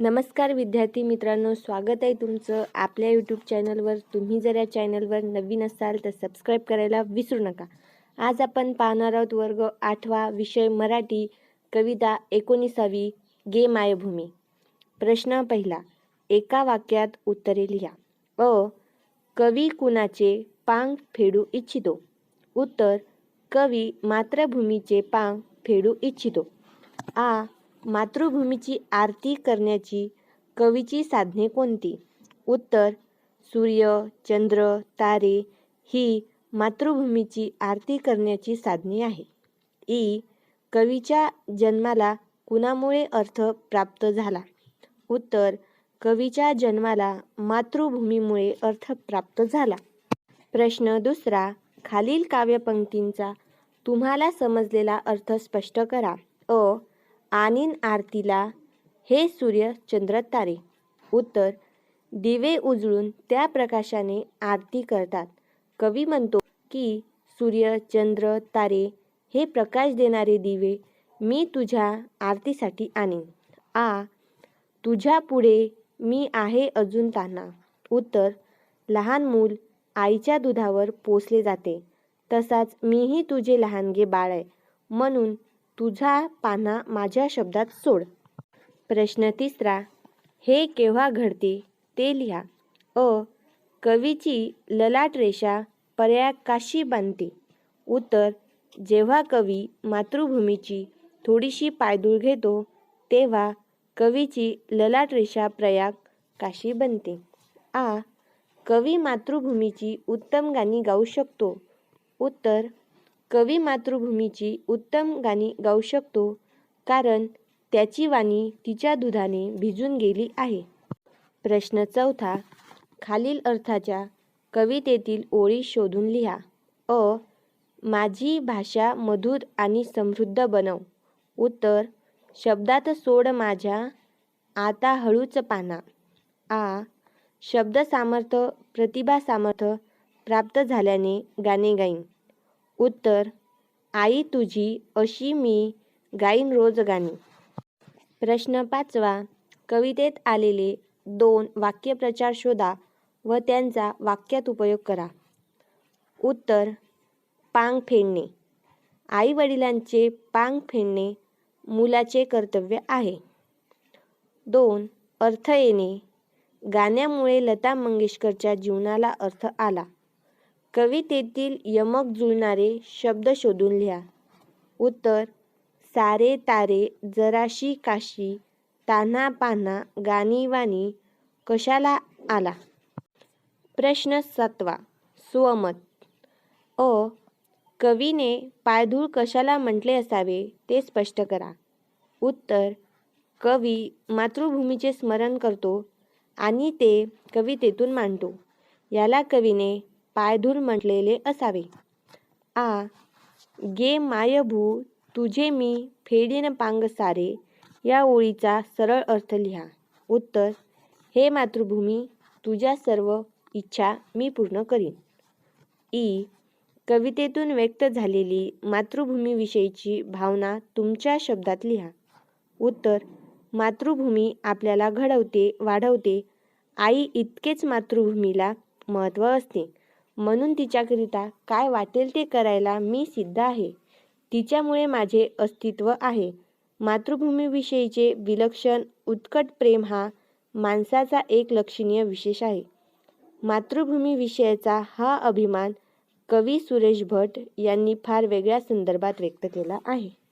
नमस्कार विद्यार्थी मित्रांनो स्वागत आहे तुमचं आपल्या यूट्यूब चॅनलवर तुम्ही जर या चॅनलवर नवीन असाल तर सबस्क्राईब करायला विसरू नका. आज आपण पाहणार आहोत वर्ग आठवा विषय मराठी कविता एकोणीसावी गे मायभूमी. प्रश्न पहिला एका वाक्यात उत्तरे लिहा. अ कवी कुणाचे पांग फेडू इच्छितो? उत्तर कवी मातृभूमीचे पांग फेडू इच्छितो. आ मातृभूमीची आरती करण्याची कवीची साधने कोणती? उत्तर सूर्य चंद्र तारे ही मातृभूमीची आरती करण्याची साधने आहे. ई कवीच्या जन्माला कुणामुळे अर्थ प्राप्त झाला? उत्तर कवीच्या जन्माला मातृभूमीमुळे अर्थ प्राप्त झाला. प्रश्न दुसरा खालील काव्यपंक्तींचा तुम्हाला समजलेला अर्थ स्पष्ट करा. अ आनीन आरतीला हे सूर्य चंद्र तारे. उत्तर दिवे उजळून त्या प्रकाशाने आरती करतात. कवी म्हणतो की सूर्य चंद्र तारे हे प्रकाश देणारे दिवे मी तुझ्या आरतीसाठी आणीन आ तुझ्या पुढे मी आहे अजून ताना उत्तर लहान मूल आईच्या दुधावर पोसले जाते तसाच मीही तुझे लहानगे बाळ आहे. म्हणून तुझा पाना माझ्या शब्दात सोड. प्रश्न तिसरा हे केव्हा घडते ते लिहा. अ कवीची ललाट रेषा पर्याकाशी बांधते. उत्तर जेव्हा कवी मातृभूमीची थोडीशी पायदूळ घेतो तेव्हा कवीची ललाट रेषा प्रयाग काशी बनते. आ कवी मातृभूमीची उत्तम गाणी गाऊ शकतो. उत्तर कवी मातृभूमीची उत्तम गाणी गाऊ शकतो कारण त्याची वाणी तिच्या दुधाने भिजून गेली आहे. प्रश्न चौथा खालील अर्थाच्या कवितेतील ओळी शोधून लिहा. अ माझी भाषा मधुर आणि समृद्ध बनव. उत्तर शब्दात सोड माझ्या आता हळूच पाना. आ शब्द सामर्थ्य प्रतिभा सामर्थ्य प्राप्त झाल्याने गाणे गाईन. उत्तर आई तुझी अशी मी गाईन रोज गाणी. प्रश्न पाचवा कवितेत आलेले दोन वाक्यप्रचार शोधा व त्यांचा वाक्यात उपयोग करा. उत्तर पांग फेडणे. आई वडिलांचे पांग फेडणे मुलाचे कर्तव्य आहे. दोन अर्थ येणे. गाण्यामुळे लता मंगेशकरच्या जीवनाला अर्थ आला. कवितेतील यमक जुळणारे शब्द शोधून लिहा. उत्तर सारे तारे जराशी काशी तान्हा पान्हा गाणी वाणी कशाला आला? प्रश्न सातवा स्वमत अ कवीने पायधूळ कशाला म्हटले असावे ते स्पष्ट करा. उत्तर कवी मातृभूमीचे स्मरण करतो आणि ते कवितेतून मांडतो. याला कवीने पायधूळ म्हटलेले असावे. आ गे मायभू तुझे मी फेडीन पांग सारे या ओळीचा सरळ अर्थ लिहा. उत्तर हे मातृभूमी तुझ्या सर्व इच्छा मी पूर्ण करीन. ई कवितेतून व्यक्त झालेली मातृभूमीविषयीची भावना तुमच्या शब्दात लिहा. उत्तर मातृभूमी आपल्याला घडवते वाढवते. आई इतकेच मातृभूमीला महत्त्व असते. म्हणून तिच्याकरिता काय वाटेल ते करायला मी सिद्ध आहे. तिच्यामुळे माझे अस्तित्व आहे. मातृभूमीविषयीचे विलक्षण उत्कट प्रेम हा माणसाचा एक लक्षणीय विशेष आहे. मातृभूमीविषयाचा हा अभिमान कवी सुरेश भट यांनी फार वेगळ्या संदर्भात व्यक्त केला आहे.